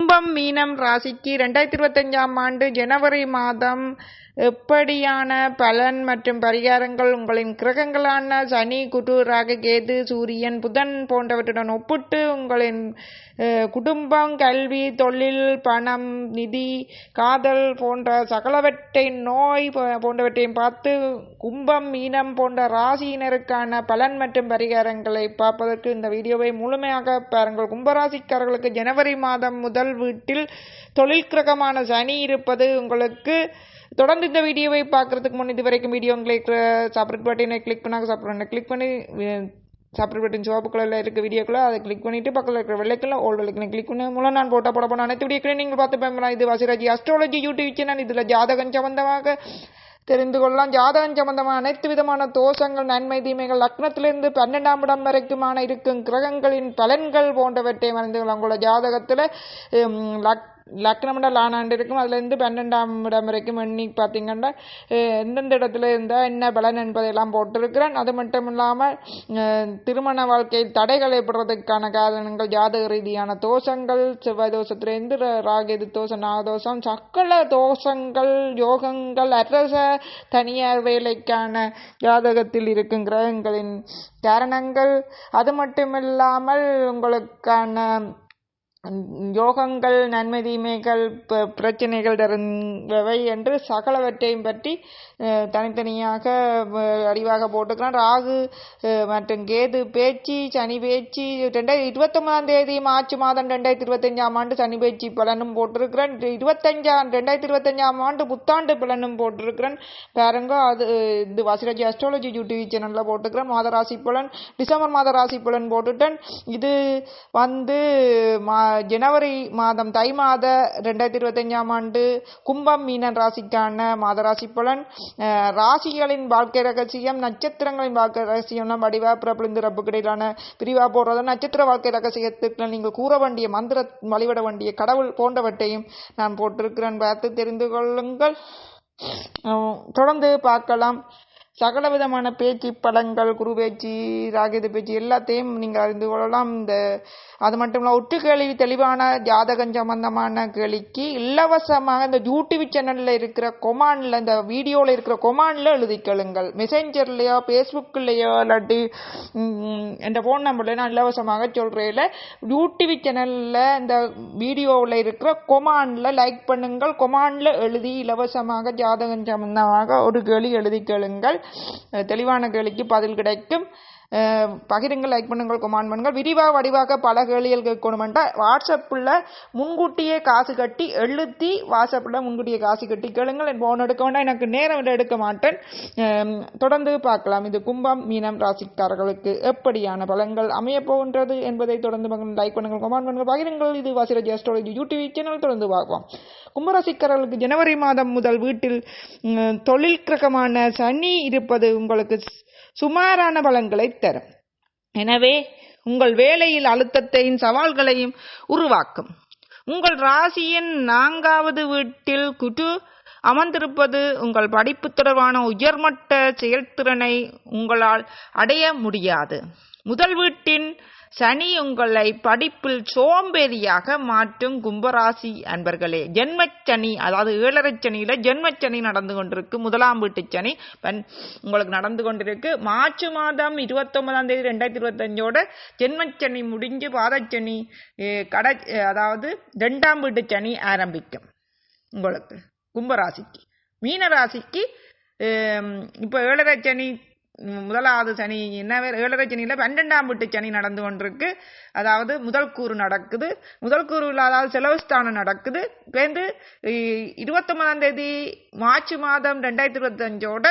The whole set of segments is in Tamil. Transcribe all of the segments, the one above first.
கும்பம் மீனம் ராசிக்கு ரெண்டாயிரத்தி இருபத்தஞ்சாம் ஆண்டு ஜனவரி மாதம் எப்படியான பலன் மற்றும் பரிகாரங்கள் உங்களின் கிரகங்களான சனி குரு ராகு கேது சூரியன் புதன் போன்றவற்றுடன் ஒப்பிட்டு உங்களின் குடும்பம் கல்வி தொழில் பணம் நிதி காதல் போன்ற சகலவற்றை நோய் போன்றவற்றையும் பார்த்து கும்பம் மீனம் போன்ற ராசியினருக்கான பலன் மற்றும் பரிகாரங்களை பார்ப்பதற்கு இந்த வீடியோவை முழுமையாக பாருங்கள். கும்பராசிக்காரர்களுக்கு ஜனவரி மாதம் முதல் வீட்டில் தொழில் கிரகமான சனி இருப்பது உங்களுக்கு தொடர்ந்து இந்த வீடியோவை பார்க்கறதுக்கு முன் இது வரைக்கும் வீடியோ உங்களுக்கு சப்ரேட் பட்டினை கிளிக் பண்ணாங்க சப்ரேட் கிளிக் பண்ணி சப்ரேட் பட்டன் சிவப்பு கலரில் இருக்க வீடியோக்குள்ளே அதை கிளிக் பண்ணிவிட்டு பக்கத்தில் இருக்கிற வெள்ளைக்கல்ல ஓல்டு வெள்ளைக்கனை கிளிக் பண்ணி மூலம் நான் போட்டோ போட போன அனைத்து வீடியோக்களையும் நீங்கள் பார்த்து பயன்படலாம் இது வசிராஜி அஸ்ட்ராலஜி யூடியூப் சேனல் இதில் ஜாதகம் சம்பந்தமாக தெரிந்து கொள்ளலாம். ஜாதகம் சம்பந்தமான அனைத்து விதமான தோஷங்கள் நன்மை தீமைகள் லக்னத்திலிருந்து பன்னெண்டாம் இடம் வரைக்குமான இருக்கும் கிரகங்களின் பலன்கள் போன்றவற்றை மறந்து கொள்ளலாம். உங்களோட ஜாதகத்தில் லக் லக்னம் லானாண்டு இருக்கும் அதுலேருந்து பன்னெண்டாம் இடம் வரைக்கும் எண்ணி பார்த்தீங்கன்னா எந்தெந்த இடத்துல இருந்தால் என்ன பலன் என்பதையெல்லாம் போட்டிருக்கிறேன் அது மட்டும் இல்லாமல் திருமண வாழ்க்கையில் தடைகள் ஏற்படுறதுக்கான காரணங்கள் ஜாதக ரீதியான தோஷங்கள் செவ்வாய் தோஷத்திலேருந்து ராகேது தோஷம் நாகதோஷம் சக்கல தோஷங்கள் யோகங்கள் அரச தனியார் வேலைக்கான ஜாதகத்தில் இருக்கும் கிரகங்களின் காரணங்கள் அது மட்டுமில்லாமல் உங்களுக்கான யோகங்கள் நன்மை தீமைகள் ப- பிரச்சனைகள் தருபவை என்று சகலவற்றையும் பற்றி தனித்தனியாக அடிவாக அறிவாக போட்டுக்கலாம். ராகு மற்றும் கேது பேச்சு சனி பேச்சு ரெண்டாயிரத்தி இருபத்தொன்பதாம் தேதி மார்ச் மாதம் ரெண்டாயிரத்தி இருபத்தஞ்சாம் ஆண்டு சனி பேச்சு பலனும் போட்டிருக்கிறேன். இருபத்தஞ்சாம் ரெண்டாயிரத்தி இருபத்தஞ்சாம் ஆண்டு புத்தாண்டு பலனும் போட்டிருக்கிறேன். பாருங்க அது இது வாசிராஜி அஸ்ட்ராலஜி யூடியூப் சேனலில் போட்டுக்கிறேன் மாத ராசி பலன் டிசம்பர் மாத ராசி பலன் போட்டுட்டேன். இது வந்து மா ஜனவரி மாதம் தை மாத ரெண்டாயிரத்தி இருபத்தஞ்சாம் ஆண்டு கும்பம் மீனன் ராசிக்கான மாத ராசி பலன். ராசிகளின் வாழ்க்கை ரகசியம் நட்சத்திரங்களின் வாழ்க்கை ரகசியம்னா வடிவா பிரபலிந்து ரப்புக்கு இடையிலான பிரிவா போடுறது? நட்சத்திர வாழ்க்கை ரகசியத்துக்கு நீங்கள் கூற வேண்டிய மந்திர வழிபட வேண்டிய கடவுள் போன்றவற்றையும் நான் போட்டிருக்கிறேன் பார்த்து தெரிந்து கொள்ளுங்கள். தொடர்ந்து பார்க்கலாம். சகல விதமான பேச்சு படங்கள் குரு பேச்சு ராகித பேச்சு எல்லாத்தையும் நீங்கள் அறிந்து கொள்ளலாம். இந்த அது மட்டும் இல்லை ஒட்டு கேள்வி தெளிவான ஜாதகம் சம்பந்தமான கேள்விக்கு இலவசமாக இந்த யூடியூப் சேனலில் இருக்கிற கொமானில் இந்த வீடியோவில் இருக்கிற கொமானில் எழுதி கேளுங்கள். மெசேஞ்சர்லேயோ ஃபேஸ்புக்லேயோ இல்லாட்டி ம், என்ற ஃபோன் நம்பரில் நான் இலவசமாக சொல்கிறேன் யூடியூப் சேனலில் இந்த வீடியோவில் இருக்கிற கொமானில் லைக் பண்ணுங்கள். கொமானில் எழுதி இலவசமாக ஜாதகம் சம்பந்தமாக ஒரு கேள்வி எழுதி கேளுங்கள். தெளிவான கேள்விக்கு பதில் கிடைக்கும். பகிருங்கள் லைக் பண்ணுங்கள் கொமாண்ட் பண்ணுங்கள். விரிவாக வடிவாக பல கேள்விகள் கேட்கணுமெண்டா வாட்ஸ்அப்பில் முன்கூட்டியே காசு கட்டி எழுதி வாட்ஸ்அப்பில் முன்கூட்டியே காசு கட்டி கேளுங்கள். என் ஃபோன் எடுக்க வேண்டாம் எனக்கு நேரம் விட எடுக்க மாட்டேன். தொடர்ந்து பார்க்கலாம். இது கும்பம் மீனம் ராசிக்காரர்களுக்கு எப்படியான பலன்கள் அமையப் போகின்றது என்பதை தொடர்ந்து லைக் பண்ணுங்கள் கமெண்ட் பண்ணுங்கள் பகிருங்கள். இது வாசிரஜி அஸ்ட்ராலஜி யூடியூப் சேனல் தொடர்ந்து பார்ப்போம். கும்பராசிக்காரர்களுக்கு ஜனவரி மாதம் முதல் வீட்டில் தொழில் கிரகமான சனி இருப்பது உங்களுக்கு சுமாரான பலன்களை தரும். எனவே உங்கள் வேலையில் அழுத்தத்தையும் சவால்களையும் உருவாக்கும். உங்கள் ராசியின் நான்காவது வீட்டில் குட்டு அமர்ந்திருப்பது உங்கள் படிப்பு தொடர்பான உயர்மட்ட செயல்திறனை உங்களால் அடைய முடியாது. முதல் வீட்டின் சனி உங்களை படிப்பில் சோம்பேறியாக மாற்றும் கும்பராசி அன்பர்களே ஜென்மச்சனி அதாவது ஏழரை சனியில ஜென்மச்சனி நடந்து கொண்டிருக்கு. முதலாம் வீட்டு சனி பன் உங்களுக்கு நடந்து கொண்டிருக்கு. மார்ச் மாதம் இருபத்தொன்பதாம் தேதி ரெண்டாயிரத்தி இருபத்தஞ்சோட ஜென்மச்சனி முடிஞ்சு பாதச்சனி கடை அதாவது ரெண்டாம் வீட்டு சனி ஆரம்பிக்கும் உங்களுக்கு கும்பராசிக்கு. மீனராசிக்கு இப்போ ஏழரை சனி முதலாவது சனி என்ன ஏழரை சனியில் பன்னெண்டாம் வீட்டு சனி நடந்து கொண்டிருக்கு. அதாவது முதல் கூறு நடக்குது. முதல் கூறு அதாவது செலவுஸ்தானம் நடக்குது. பேருந்து இருபத்தொன்பதாம் தேதி மார்ச் மாதம் ரெண்டாயிரத்தி இருபத்தஞ்சோட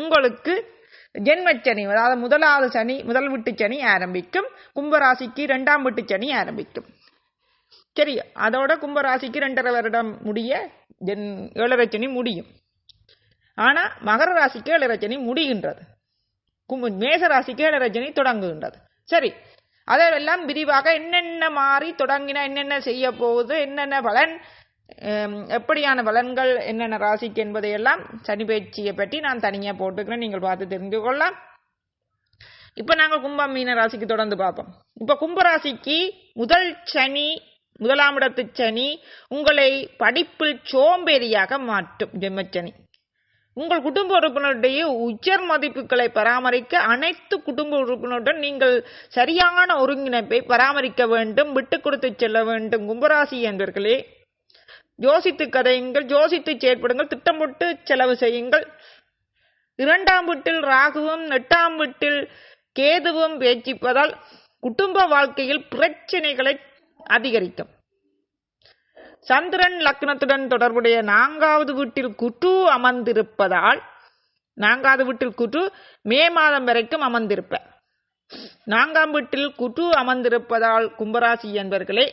உங்களுக்கு ஜென்மச்சனி அதாவது முதலாவது சனி முதல் வீட்டு சனி ஆரம்பிக்கும். கும்பராசிக்கு ரெண்டாம் வீட்டு சனி ஆரம்பிக்கும். சரி அதோட கும்பராசிக்கு ரெண்டரை வருடம் முடிய ஜென் ஏழரை சனி முடியும். ஆனால் மகர ராசி ஏழரை முடிகின்றது. கும்ப மேச ராசி ஏழரை தொடங்குகின்றது. சரி அதெல்லாம் விரிவாக என்னென்ன மாறி தொடங்கினா என்னென்ன செய்ய போகுது என்னென்ன பலன் எப்படியான பலன்கள் என்னென்ன ராசிக்கு என்பதையெல்லாம் சனி பயிற்சியை பற்றி நான் தனியாக போட்டுக்கிறேன். நீங்கள் பார்த்து தெரிந்து கொள்ளலாம். இப்போ நாங்கள் கும்பம் மீன ராசிக்கு தொடர்ந்து பார்ப்போம். இப்போ கும்பராசிக்கு முதல் சனி முதலாம் இடத்து சனி உங்களை படிப்பில் சோம்பேறியாக மாற்றும். ஜென்மச்சனி. உங்கள் குடும்ப உறுப்பினருடைய உச்சர் மதிப்புகளை பராமரிக்க அனைத்து குடும்ப உறுப்பினருடன் நீங்கள் சரியான ஒருங்கிணைப்பை பராமரிக்க வேண்டும் விட்டு கொடுத்து செல்ல வேண்டும். கும்பராசி என்பர்களே யோசித்து கதையுங்கள் யோசித்து செயற்படுங்கள் திட்டமிட்டு செலவு செய்யுங்கள். இரண்டாம் வீட்டில் ராகுவும் எட்டாம் வீட்டில் கேதுவும் பேச்சிப்பதால் குடும்ப வாழ்க்கையில் பிரச்சனைகளை அதிகரிக்கும். சந்திரன் லக்னத்துடன் தொடர்புடைய நான்காவது வீட்டில் குற்று அமர்ந்திருப்பதால் நான்காவது வீட்டில் குற்று மே மாதம் வரைக்கும் அமர்ந்திருப்ப நான்காம் வீட்டில் குற்று அமர்ந்திருப்பதால் கும்பராசி என்பர்களே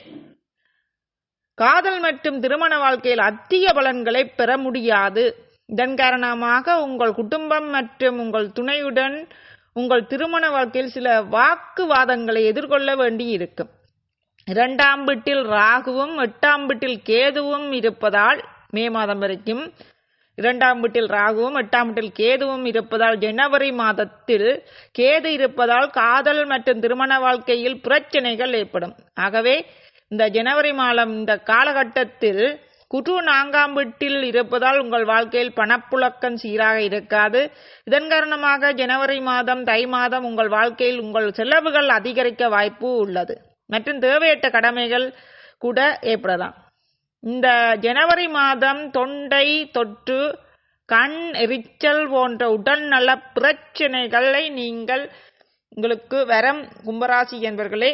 காதல் மற்றும் திருமண வாழ்க்கையில் அதிக பலன்களை பெற முடியாது. இதன் காரணமாக உங்கள் குடும்பம் மற்றும் உங்கள் துணையுடன் உங்கள் திருமண வாழ்க்கையில் சில வாக்குவாதங்களை எதிர்கொள்ள வேண்டி இருக்கும் இரண்டாம் வீட்டில் ராகுவும் எட்டாம் வீட்டில் கேதுவும் இருப்பதால் மே மாதம் வரைக்கும் இரண்டாம் வீட்டில் ராகுவும் எட்டாம் வீட்டில் கேதுவும் இருப்பதால் ஜனவரி மாதத்தில் கேது இருப்பதால் காதல் மற்றும் திருமண வாழ்க்கையில் பிரச்சனைகள் ஏற்படும். ஆகவே இந்த ஜனவரி மாதம் இந்த காலகட்டத்தில் குரு நான்காம் வீட்டில் இருப்பதால் உங்கள் வாழ்க்கையில் பணப்புழக்கம் சீராக இருக்காது. இதன் காரணமாக ஜனவரி மாதம் தை மாதம் உங்கள் வாழ்க்கையில் உங்கள் செலவுகள் அதிகரிக்க வாய்ப்பு உள்ளது. மற்றும் தேவையற்ற கடமைகள் கூட ஏற்படலாம். இந்த ஜனவரி மாதம் தொண்டை தொற்று கண் எரிச்சல் போன்ற உடல்நல பிரச்சனைகளை நீங்கள் உங்களுக்கு வரம் கும்பராசி என்பவர்களே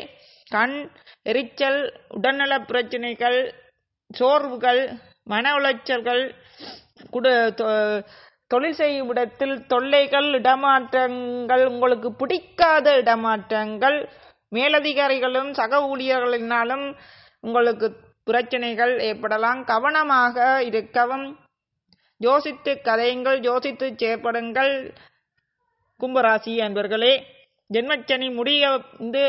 கண் எரிச்சல் உடல்நல பிரச்சனைகள் சோர்வுகள் மன உளைச்சல்கள் குடு தொழில் செய்யும் இடத்தில் தொல்லைகள் இடமாற்றங்கள் உங்களுக்கு பிடிக்காத இடமாற்றங்கள் மேலதிகாரிகளும் சக ஊழியர்களினாலும் உங்களுக்கு பிரச்சனைகள் ஏற்படலாம். கவனமாக இருக்கவும். யோசித்து கதையுங்கள் யோசித்து செயற்படுங்கள். கும்பராசி அன்பர்களே ஜென்மச்சனி முடிய வந்து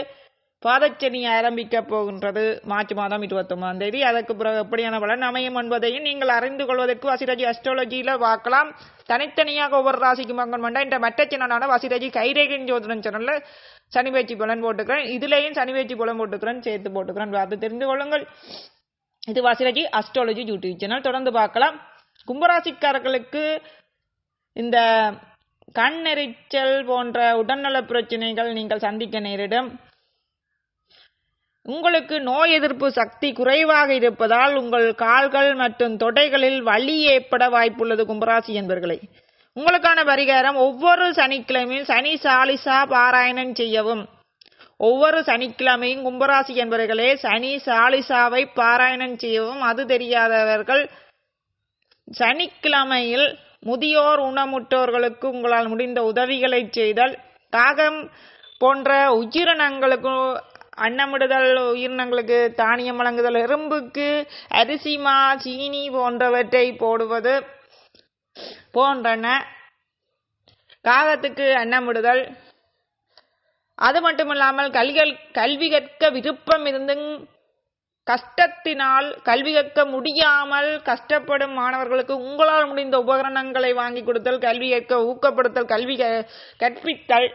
பாதச்சனி ஆரம்பிக்க போகின்றது மார்ச் மாதம் இருபத்தொன்பதாம் தேதி. அதற்கு பிறகு எப்படியான பலன் அமையும் என்பதையும் நீங்கள் அறிந்து கொள்வதற்கு வசிரஜி அஸ்ட்ராலஜியில பார்க்கலாம். தனித்தனியாக ஒவ்வொரு ராசிக்கு மங்கன் வேண்டாம் இந்த மற்ற சேனலான வசிரஜி கைரேகன் ஜோதிடன் சேனல்ல சனி பயிற்சி பலன் போட்டுக்கிறேன். இதுலேயும் சனி பயிற்சி பலன் போட்டுக்கிறேன் சேர்த்து போட்டுக்கிறேன். பார்த்து தெரிந்து கொள்ளுங்கள். இது வசிரஜி அஸ்ட்ராலஜி யூடியூப் சேனல் தொடர்ந்து பார்க்கலாம். கும்பராசிக்காரர்களுக்கு இந்த கண் எரிச்சல் போன்ற உடல்நல பிரச்சனைகள் நீங்கள் சந்திக்க நேரிடும். உங்களுக்கு நோய் எதிர்ப்பு சக்தி குறைவாக இருப்பதால் உங்கள் கால்கள் மற்றும் தொடைகளில் வலி ஏற்பட வாய்ப்புள்ளது கும்பராசி என்பர்களை. உங்களுக்கான பரிகாரம் ஒவ்வொரு சனிக்கிழமையும் சனி சாலிசா பாராயணம் செய்யவும். ஒவ்வொரு சனிக்கிழமையும் கும்பராசி என்பவர்களே சனி சாலிசாவை பாராயணம் செய்யவும். அது தெரியாதவர்கள் சனிக்கிழமையில் முதியோர் உணமுற்றோர்களுக்கு உங்களால் முடிந்த உதவிகளை செய்தல் தாகம் போன்ற உயிரினங்களுக்கு அன்னமிடுதல் உயிரினங்களுக்கு தானியம் வழங்குதல் எறும்புக்கு அரிசிமா சீனி போன்றவற்றை போடுவது போன்றன. காகத்துக்கு அன்னமிடுதல். அது மட்டுமில்லாமல் கல்விகள் கல்வி கற்க விருப்பம் இருந்தும் கஷ்டத்தினால் கல்வி கற்க முடியாமல் கஷ்டப்படும் மாணவர்களுக்கு உங்களால் முடிந்த உபகரணங்களை வாங்கி கொடுத்தல் கல்வி கற்க ஊக்கப்படுத்தல் கல்வி க- கற்பித்தல்.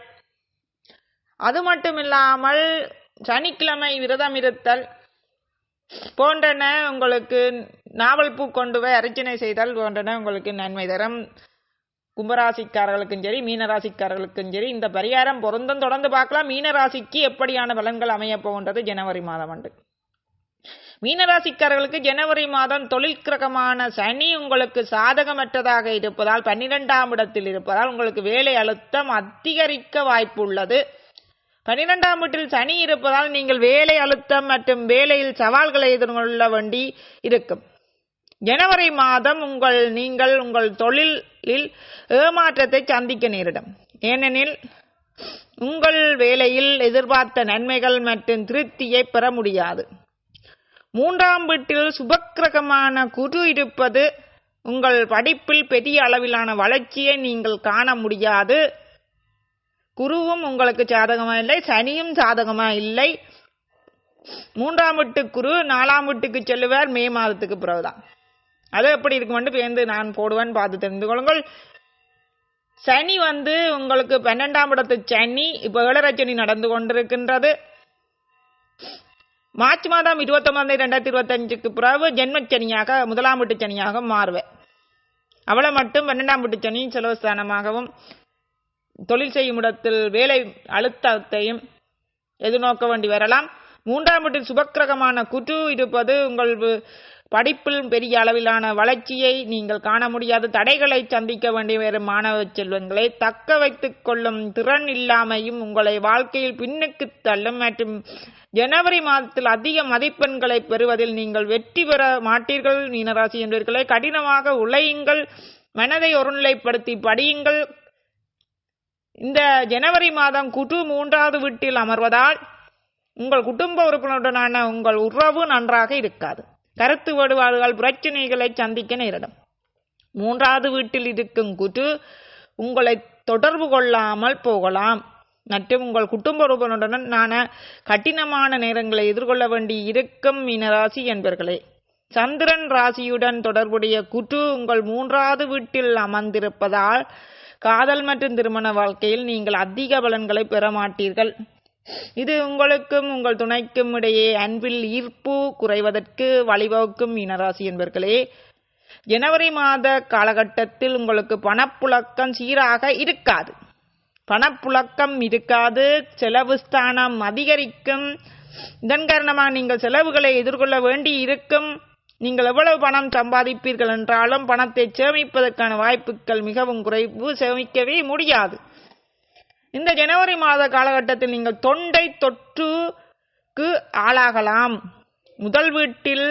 அது மட்டுமில்லாமல் சனிக்கிழமை விரதம் இருத்தல் போன்றன உங்களுக்கு நாவல் பூ கொண்டு போய் அர்ச்சனை செய்தல் போன்றன உங்களுக்கு நன்மை தரும். கும்பராசிக்காரர்களுக்கும் சரி மீனராசிக்காரர்களுக்கும் சரி இந்த பரிகாரம் பொருந்தும். தொடர்ந்து பார்க்கலாம். மீனராசிக்கு எப்படியான பலன்கள் அமைய போகின்றது? ஜனவரி மாதம் அன்று. மீனராசிக்காரர்களுக்கு ஜனவரி மாதம் தொழில் கிரகமான சனி உங்களுக்கு சாதகமற்றதாக இருப்பதால் பன்னிரெண்டாம் இடத்தில் இருப்பதால் உங்களுக்கு வேலை அழுத்தம் அதிகரிக்க வாய்ப்பு உள்ளது பன்னிரெண்டாம் வீட்டில் சனி இருப்பதால் நீங்கள் வேலை அழுத்தம் மற்றும் வேலையில் சவால்களை எதிர்கொள்ள வேண்டி இருக்கும். ஜனவரி மாதம் உங்கள் நீங்கள் உங்கள் தொழிலில் ஏமாற்றத்தை சந்திக்க நேரிடும். ஏனெனில் உங்கள் வேலையில் எதிர்பார்த்த நன்மைகள் மற்றும் திருப்தியை பெற முடியாது. மூன்றாம் வீட்டில் சுபக்கிரகமான குரு இருப்பது உங்கள் படிப்பில் பெரிய அளவிலான வளர்ச்சியை நீங்கள் காண முடியாது. குருவும் உங்களுக்கு சாதகமா இல்லை சனியும் சாதகமா இல்லை. மூன்றாம் வீட்டு குரு நாலாம் வீட்டுக்கு செல்லுவார் மே மாதத்துக்கு பிறகுதான். அது எப்படி இருக்குமென்று பேர்ந்து நான் போடுவேன் பார்த்து தெரிந்து கொள்ளுங்கள். சனி வந்து உங்களுக்கு பன்னெண்டாம் இடத்து சனி இப்போ ஏழரை நடந்து கொண்டிருக்கின்றது. மார்ச் மாதம் இருபத்தொன்பது ரெண்டாயிரத்தி இருபத்தஞ்சுக்கு பிறகு ஜென்மச்சனியாக முதலாம் வீட்டு சனியாக மாறுவேன். அவளை மட்டும் பன்னெண்டாம் வீட்டு சனி செலவு ஸ்தானமாகவும் தொழில் செய்யும் இடத்தில் வேலை அழுத்தத்தையும் எதிர்நோக்க வேண்டி வரலாம். மூன்றாம் வீட்டில் சுபக்கிரகமான குற்று இருப்பது உங்கள் படிப்பில் பெரிய அளவிலான வளர்ச்சியை நீங்கள் காண முடியாத. தடைகளை சந்திக்க வேண்டிய வரும் மாணவ செல்வங்களை தக்க வைத்துக் கொள்ளும் திறன் இல்லாமையும் உங்களை வாழ்க்கையில் பின்னுக்கு தள்ளும். மற்றும் ஜனவரி மாதத்தில் அதிக மதிப்பெண்களை பெறுவதில் நீங்கள் வெற்றி பெற மாட்டீர்கள். மீனராசி என்பவர்களை கடினமாக உழையுங்கள். மனதை ஒருநிலைப்படுத்தி படியுங்கள். இந்த ஜனவரி மாதம் குட்டு மூன்றாவது வீட்டில் அமர்வதால் உங்கள் குடும்ப உறுப்பினருடனான உங்கள் உறவு நன்றாக இருக்காது. கருத்து வேடுபாடுகள் பிரச்சனைகளை சந்திக்க நேரிடும். மூன்றாவது வீட்டில் இருக்கும் குட்டு உங்களை தொடர்பு கொள்ளாமல் போகலாம். மற்றும் உங்கள் குடும்ப உறுப்பினருடனான கடினமான நேரங்களை எதிர்கொள்ள வேண்டி இருக்கும் மீனராசி என்பர்களே சந்திரன் ராசியுடன் தொடர்புடைய குட்டு உங்கள் மூன்றாவது வீட்டில் அமர்ந்திருப்பதால் காதல் மற்றும் திருமண வாழ்க்கையில் நீங்கள் அதிக பலன்களை பெற மாட்டீர்கள். இது உங்களுக்கும் உங்கள் துணைக்கும் இடையே அன்பில் ஈர்ப்பு குறைவதற்கு வழிவகுக்கும் மீனராசி என்பர்களே. ஜனவரி மாத காலகட்டத்தில் உங்களுக்கு பணப்புழக்கம் சீராக இருக்காது. பணப்புழக்கம் இருக்காது செலவு ஸ்தானம் அதிகரிக்கும். இதன் காரணமாக நீங்கள் செலவுகளை எதிர்கொள்ள வேண்டி இருக்கும் நீங்கள் எவ்வளவு பணம் சம்பாதிப்பீர்கள் என்றாலும் பணத்தை சேமிப்பதற்கான வாய்ப்புகள் மிகவும் குறைவு சேமிக்கவே முடியாது. இந்த ஜனவரி மாத காலகட்டத்தில் நீங்கள் தொண்டை தொற்றுக்கு ஆளாகலாம். முதல் வீட்டில்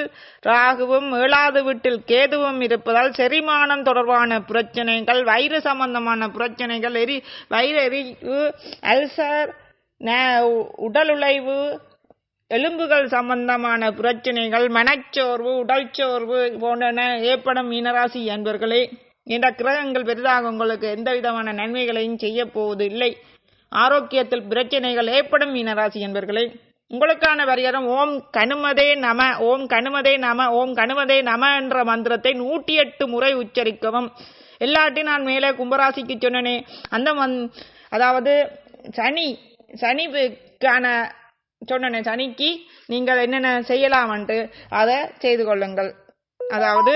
ராகுவும் ஏழாவது வீட்டில் கேதுவும் இருப்பதால் செரிமானம் தொடர்பான பிரச்சனைகள் வயிறு சம்பந்தமான பிரச்சனைகள் எரி வயிறு எரிவு அல்சர் உடலுழைவு உடல் உழைவு எலும்புகள் சம்பந்தமான பிரச்சனைகள் மனச்சோர்வு உடல் சோர்வு போன்றன. ஏற்படும் மீனராசி என்பர்களே இந்த கிரகங்கள் பெரிதாக உங்களுக்கு எந்த விதமான நன்மைகளையும் செய்ய போவது இல்லை ஆரோக்கியத்தில் பிரச்சனைகள் ஏற்படும் மீனராசி என்பர்களே உங்களுக்கான பரிகாரம் ஓம் கனுமதே நம ஓம் கனுமதே நம ஓம் கனுமதே நம என்ற மந்திரத்தை நூற்றி எட்டு முறை உச்சரிக்கவும். எல்லாட்டையும் நான் மேலே கும்பராசிக்கு சொன்னனே அந்த மந் அதாவது சனி சனிக்கான சொன்னனே சனிக்கு நீங்கள் என்னென்ன செய்யலாம்ன்ட்டு அதை செய்து கொள்ளுங்கள். அதாவது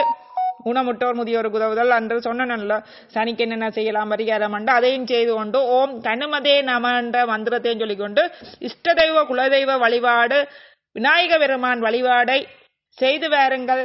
ஊனமுற்றோர் முதியோருக்கு உதவுதல் அன்று சொன்னனல்ல சனிக்கு என்னென்ன செய்யலாம் பரிகாரம் என்று அதையும் செய்து கொண்டு ஓம் கனுமதே நம என்ற மந்திரத்தையும் சொல்லிக்கொண்டு இஷ்ட தெய்வ குலதெய்வ வழிபாடு விநாயக பெருமான் வழிபாடை செய்து வாருங்கள்.